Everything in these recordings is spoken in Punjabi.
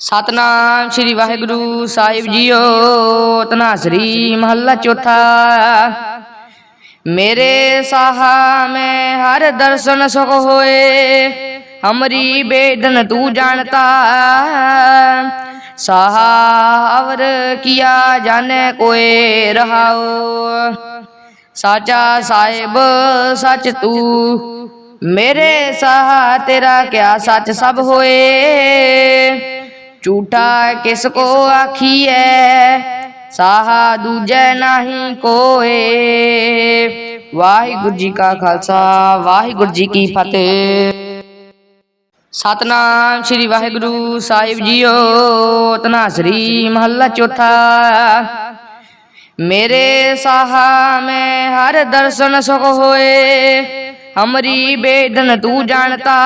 ਸਤਨਾਮ ਸ੍ਰੀ ਵਾਹਿਗੁਰੂ ਸਾਹਿਬ ਜੀਓ ਤਨਾਸਰੀ ਮਹੱਲਾ ਚੌਥਾ। ਮੇਰੇ ਸਾਹਾ ਮੈਂ ਹਰ ਦਰਸ਼ਨ ਸੁਖ ਹੋਏ, ਹਮਰੀ ਬੇਦਨ ਤੂੰ ਜਾਣਤਾ। ਸਾਹਾ ਅਵਰ ਕੀਆ ਜਾਣੇ ਕੋਏ ਰਹਾਓ ਸਾਚਾ ਸਾਹਿਬ ਸੱਚ ਤੂੰ। ਮੇਰੇ ਸਾਹਾ ਤੇਰਾ ਕਿਆ ਸੱਚ ਸਭ ਹੋਏ। ਝੂਠਾ ਕਿਸ ਕੋ ਆਖੀਐ? ਸਾਹਾ ਦੂਜੈ ਨਹੀਂ ਕੋਏ। ਵਾਹਿਗੁਰੂ ਜੀ ਕਾ ਖਾਲਸਾ, ਵਾਹਿਗੁਰੂ ਜੀ ਕੀ ਫਤਿਹ। ਸਤਨਾਮ ਸ੍ਰੀ ਵਾਹਿਗੁਰੂ ਸਾਹਿਬ ਜੀਓ ਤਨਾਸਰੀ ਮਹੱਲਾ ਚੌਥਾ। ਮੇਰੇ ਸਾਹਾ ਮੈਂ ਹਰ ਦਰਸ਼ਨ ਸੁਖ ਹੋਏ, ਹਮਰੀ ਬੇਦਨ ਤੂੰ ਜਾਣਤਾ।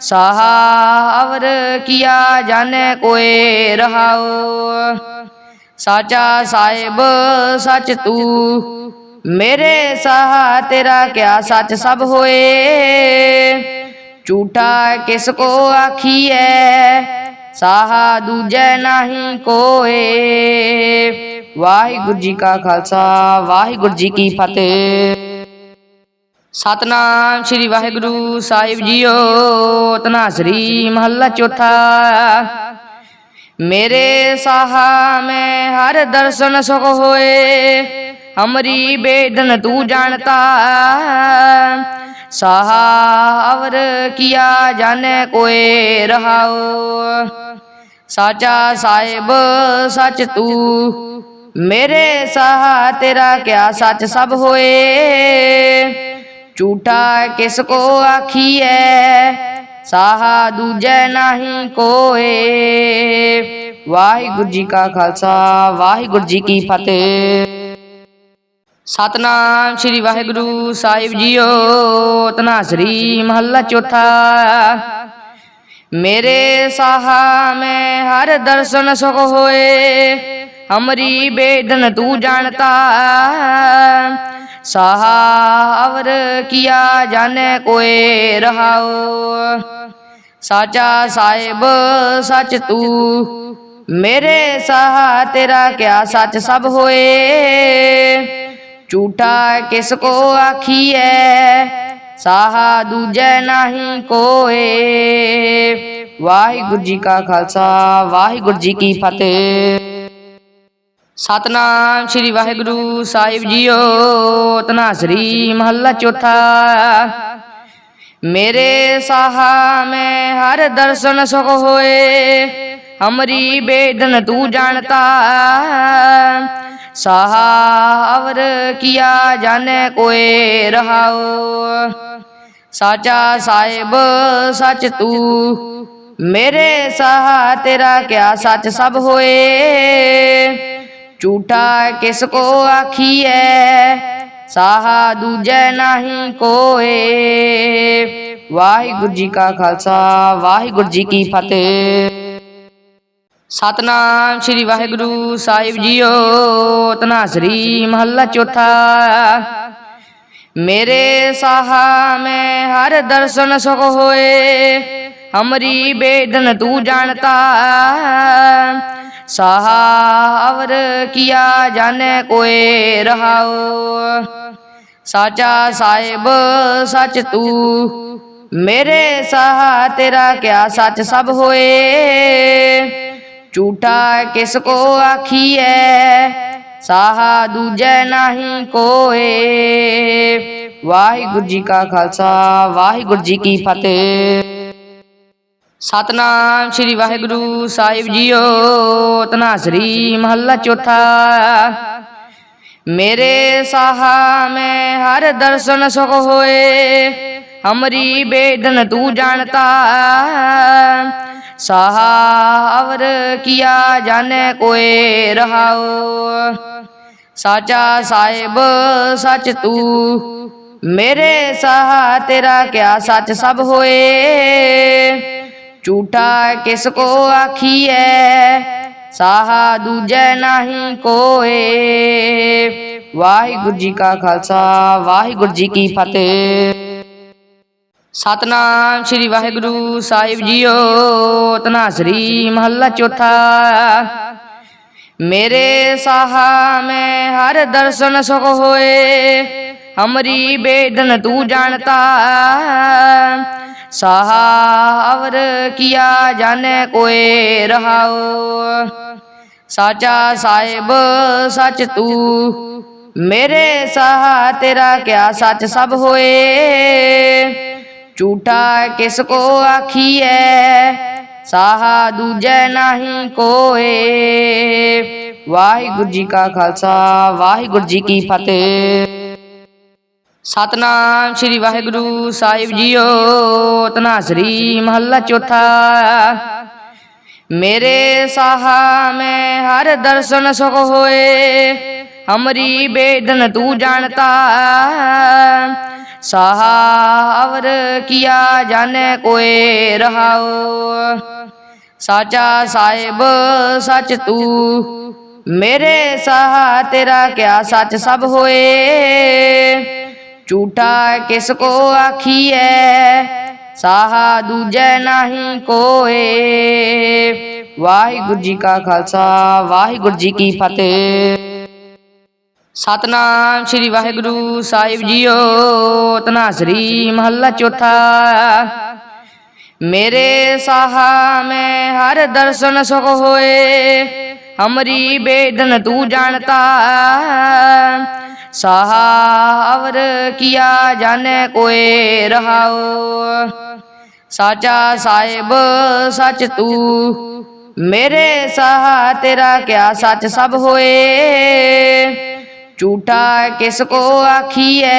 ਸਾਹਾ ਅਵਰ ਕੀਆ ਜਾਣੇ ਕੋਏ ਰਹਾਓ ਸਾਚਾ ਸਾਹਿਬ ਸੱਚ ਤੂੰ ਮੇਰੇ ਸਾਹਾ ਤੇਰਾ ਕਿਆ ਸੱਚ ਸਭ ਹੋਏ ਝੂਠਾ ਕਿਸ ਕੋ ਆਖੀਐ ਸਾਹਾ ਦੂਜੈ ਨਹੀਂ ਕੋਏ ਵਾਹਿਗੁਰੂ ਜੀ ਕਾ ਖਾਲਸਾ ਵਾਹਿਗੁਰੂ ਜੀ ਕੀ ਫਤਿਹ ਸਤਨਾਮ ਸ੍ਰੀ ਵਾਹਿਗੁਰੂ ਸਾਹਿਬ ਜੀਓ ਤਨਾਸਰੀ ਮਹੱਲਾ ਚੌਥਾ। ਮੇਰੇ ਸਾਹਾ ਮੈਂ ਹਰ ਦਰਸ਼ਨ ਸੁਖ ਹੋਏ, ਹਮਰੀ ਬੇਦਨ ਤੂੰ ਜਾਣਤਾ। ਸਾਹਾ ਅਵਰ ਕੀਆ ਜਾਣੇ ਕੋਏ ਰਹਾਓ ਸਾਚਾ ਸਾਹਿਬ ਸੱਚ ਤੂੰ। ਮੇਰੇ ਸਾਹਾ ਤੇਰਾ ਕਿਆ ਸੱਚ ਸਭ ਹੋਏ ਝੂਠਾ ਕਿਸ ਕੋ ਆਖੀਐ? ਸਾਹਾ ਦੂਜੈ ਨਹੀਂ ਕੋਏ। ਵਾਹਿਗੁਰੂ ਜੀ ਕਾ ਖਾਲਸਾ, ਵਾਹਿਗੁਰੂ ਜੀ ਕੀ ਫਤਿਹ। ਸਤਨਾਮ ਸ੍ਰੀ ਵਾਹਿਗੁਰੂ ਸਾਹਿਬ ਜੀਓ ਤਨਾਸਰੀ ਮਹੱਲਾ ਚੌਥਾ। ਮੇਰੇ ਸਾਹਾ ਮੈਂ ਹਰ ਦਰਸ਼ਨ ਸੁਖ ਹੋਏ, ਹਮਰੀ ਬੇਦਨ ਤੂੰ ਜਾਣਤਾ। ਸਾਹਾ ਅਵਰ ਕੀਆ ਜਾਣੇ ਕੋਏ ਰਹਾਓ ਸਾਚਾ ਸਾਹਿਬ ਸੱਚ ਤੂੰ ਮੇਰੇ ਸਾਹਾ ਤੇਰਾ ਕਿਆ ਸੱਚ ਸਭ ਹੋਏ ਝੂਠਾ ਕਿਸ ਕੋ ਆਖੀਐ ਸਾਹਾ ਦੂਜੈ ਨਹੀਂ ਕੋਏ ਵਾਹਿਗੁਰੂ ਜੀ ਕਾ ਖਾਲਸਾ ਵਾਹਿਗੁਰੂ ਜੀ ਕੀ ਫਤਿਹ ਸਤਨਾਮ ਸ੍ਰੀ ਵਾਹਿਗੁਰੂ ਸਾਹਿਬ ਜੀਓ ਤਨਾਸਰੀ ਮਹੱਲਾ ਚੌਥਾ। ਮੇਰੇ ਸਾਹਾ ਮੈਂ ਹਰ ਦਰਸ਼ਨ ਸੁਖ ਹੋਏ, ਹਮਰੀ ਬੇਦਨ ਤੂੰ ਜਾਣਤਾ। ਸਾਹਾ ਅਵਰ ਕੀਆ ਜਾਣੇ ਕੋਏ ਰਹਾਓ ਸਾਚਾ ਸਾਹਿਬ ਸੱਚ ਤੂੰ। ਮੇਰੇ ਸਾਹਾ ਤੇਰਾ ਕਿਆ ਸੱਚ ਸਭ ਹੋਏ ਝੂਠਾ ਕਿਸ ਕੋ ਆਖੀਐ? ਸਾਹਾ ਦੂਜੈ ਨਹੀਂ ਕੋਏ। ਵਾਹਿਗੁਰੂ ਜੀ ਕਾ ਖਾਲਸਾ, ਵਾਹਿਗੁਰੂ ਜੀ ਕੀ ਫਤਿਹ। ਸਤਨਾਮ ਸ੍ਰੀ ਵਾਹਿਗੁਰੂ ਸਾਹਿਬ ਜੀਓ ਤਨਾਸਰੀ ਮਹੱਲਾ ਚੌਥਾ। ਮੇਰੇ ਸਾਹਾ ਮੈਂ ਹਰ ਦਰਸ਼ਨ ਸੁਖ ਹੋਏ, ਹਮਰੀ ਬੇਦਨ ਤੂੰ ਜਾਣਤਾ। ਸਾਹਾ ਅਵਰ ਕੀਆ ਜਾਣੇ ਕੋਏ ਰਹਾਓ ਸਾਚਾ ਸਾਹਿਬ ਸੱਚ ਤੂੰ ਮੇਰੇ ਸਾਹਾ ਤੇਰਾ ਕਿਆ ਸੱਚ ਸਭ ਹੋਏ ਝੂਠਾ ਕਿਸ ਕੋ ਆਖੀਐ ਸਾਹਾ ਦੂਜੈ ਨਹੀਂ ਕੋਏ ਵਾਹਿਗੁਰੂ ਜੀ ਕਾ ਖਾਲਸਾ ਵਾਹਿਗੁਰੂ ਜੀ ਕੀ ਫਤਿਹ ਸਤਨਾਮ ਸ੍ਰੀ ਵਾਹਿਗੁਰੂ ਸਾਹਿਬ ਜੀਓ ਤਨਾਸਰੀ ਮਹੱਲਾ ਚੌਥਾ। ਮੇਰੇ ਸਾਹਾ ਮੈਂ ਹਰ ਦਰਸ਼ਨ ਸੁਖ ਹੋਏ, ਹਮਰੀ ਬੇਦਨ ਤੂੰ ਜਾਣਤਾ। ਸਾਹਾ ਅਵਰ ਕੀਆ ਜਾਣੇ ਕੋਏ ਰਹਾਓ ਸਾਚਾ ਸਾਹਿਬ, ਸੱਚ ਤੂੰ। ਮੇਰੇ ਸਾਹਾ ਤੇਰਾ ਕਿਆ ਸੱਚ ਸਭ ਹੋਏ। ਝੂਠਾ ਕਿਸ ਕੋ ਆਖੀਐ? ਸਾਹਾ ਦੂਜੈ ਨਹੀਂ ਕੋਏ। ਵਾਹਿਗੁਰੂ ਕਾ ਖਾਲਸਾ, ਵਾਹਿਗੁਰੂ ਕੀ ਫਤਿਹ। ਸਤਨਾਮ ਸ੍ਰੀ ਵਾਹਿਗੁਰੂ ਸਾਹਿਬ ਜੀਓ ਤਨਾ ਸ੍ਰੀ ਮਹੱਲਾ ਚੌਥਾ। ਮੇਰੇ ਸਾਹਾ ਮੈਂ ਹਰ ਦਰਸ਼ਨ ਸੁਖ ਹੋਏ, ਹਮਰੀ ਬੇਦਨ ਤੂੰ ਜਾਣਤਾ। सहावर किया जाने कोए रहाओ। साचा साहेब, सच तू। मेरे सहा तेरा क्या सच सब होए। झूठा किसको आखिए? साहा दूजे नहीं कोए। वाहिगुरु जी का खालसा, वाहिगुरु जी की फतेह। ਸਤਨਾਮ ਸ੍ਰੀ ਵਾਹਿਗੁਰੂ ਸਾਹਿਬ ਜੀਓ ਤਨਾਸਰੀ ਮਹੱਲਾ ਚੌਥਾ। ਮੇਰੇ ਸਾਹਾ ਮੈਂ ਹਰ ਦਰਸ਼ਨ ਸੁਖ ਹੋਏ ਹਮਰੀ ਬੇਦਨ ਤੂੰ ਜਾਣਤਾ। ਸਾਹਾ ਅਵਰ ਕੀਆ ਜਾਣੇ ਕੋਏ ਰਹਾਓ ਸਾਚਾ ਸਾਹਿਬ ਸੱਚ ਤੂੰ। ਮੇਰੇ ਸਾਹਾ ਤੇਰਾ ਕਿਆ ਸੱਚ ਸਭ ਹੋਏ ਝੂਠਾ ਕਿਸ ਕੋ ਆਖੀਐ? ਸਾਹਾ ਦੂਜੈ ਨਹੀਂ ਕੋਏ। ਵਾਹਿਗੁਰੂ ਜੀ ਕਾ ਖਾਲਸਾ, ਵਾਹਿਗੁਰੂ ਜੀ ਕੀ ਫਤਿਹ। ਸਤਨਾਮ ਸ੍ਰੀ ਵਾਹਿਗੁਰੂ ਸਾਹਿਬ ਜੀਓ ਤਨਾਸਰੀ ਮਹੱਲਾ ਚੌਥਾ। ਮੇਰੇ ਸਾਹਾ ਮੈਂ ਹਰ ਦਰਸ਼ਨ ਸੁਖ ਹੋਏ, ਹਮਰੀ ਬੇਦਨ ਤੂੰ ਜਾਣਤਾ। सहावर किया जाने कोए रहाओ। साचा साहेब, सच तू। मेरे साह तेरा क्या सच सब होए? झूठा किसको आखिए?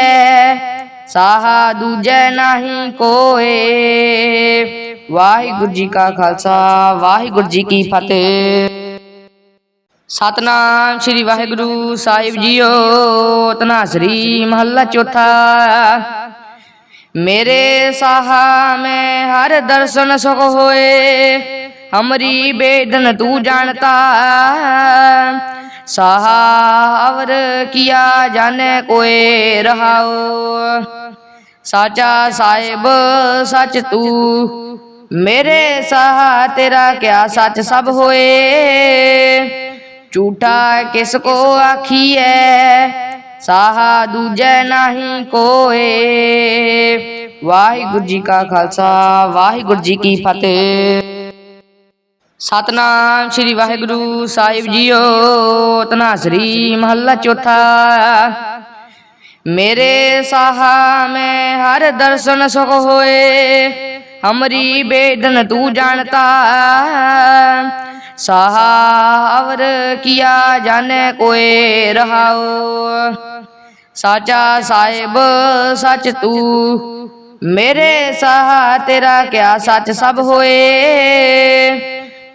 साहा दूजे नहीं कोए। वाहिगुरु जी का खालसा, वाहिगुरु जी की फतेह। ਸਤਨਾਮ ਸ੍ਰੀ ਵਾਹਿਗੁਰੂ ਸਾਹਿਬ ਜੀਓ ਤਨਾਸਰੀ ਮਹੱਲਾ ਚੌਥਾ। ਮੇਰੇ ਸਾਹਾ ਮੈਂ ਹਰ ਦਰਸ਼ਨ ਸੁਖ ਹੋਏ, ਹਮਰੀ ਬੇਦਨ ਤੂੰ ਜਾਣਤਾ। ਸਾਹਾ ਅਵਰ ਕੀਆ ਜਾਣੇ ਕੋਏ ਰਹਾਓ ਸਾਚਾ ਸਾਹਿਬ ਸੱਚ ਤੂੰ। ਮੇਰੇ ਸਾਹਾ ਤੇਰਾ ਕਿਆ ਸੱਚ ਸਭ ਹੋਏ। ਝੂਠਾ ਕਿਸ ਕੋ ਆਖੀਐ? ਸਾਹਾ ਦੂਜੈ ਨਹੀਂ ਕੋਏ। ਵਾਹਿਗੁਰੂ ਜੀ ਕਾ ਖਾਲਸਾ, ਵਾਹਿਗੁਰੂ ਜੀ ਕੀ ਫਤਿਹ। ਸਤਨਾਮ ਸ੍ਰੀ ਵਾਹਿਗੁਰੂ ਸਾਹਿਬ ਜੀਓ, ਤਨਾ ਸ੍ਰੀ ਮਹੱਲਾ ਚੌਥਾ। ਮੇਰੇ ਸਾਹਾ ਮੈਂ ਹਰ ਦਰਸ਼ਨ ਸੁਖ ਹੋਏ, ਹਮਰੀ ਬੇਦਨ ਤੂੰ ਜਾਣਤਾ।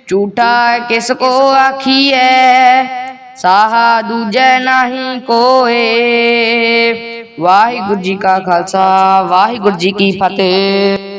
ਝੂਠਾ ਕਿਸ ਕੋ ਆਖੀਐ ਸਾਹਾ ਦੂਜੈ ਨਹੀਂ ਕੋਏ ਵਾਹਿਗੁਰੂ ਜੀ ਕਾ ਖਾਲਸਾ ਵਾਹਿਗੁਰੂ ਜੀ ਕੀ ਫਤਿਹ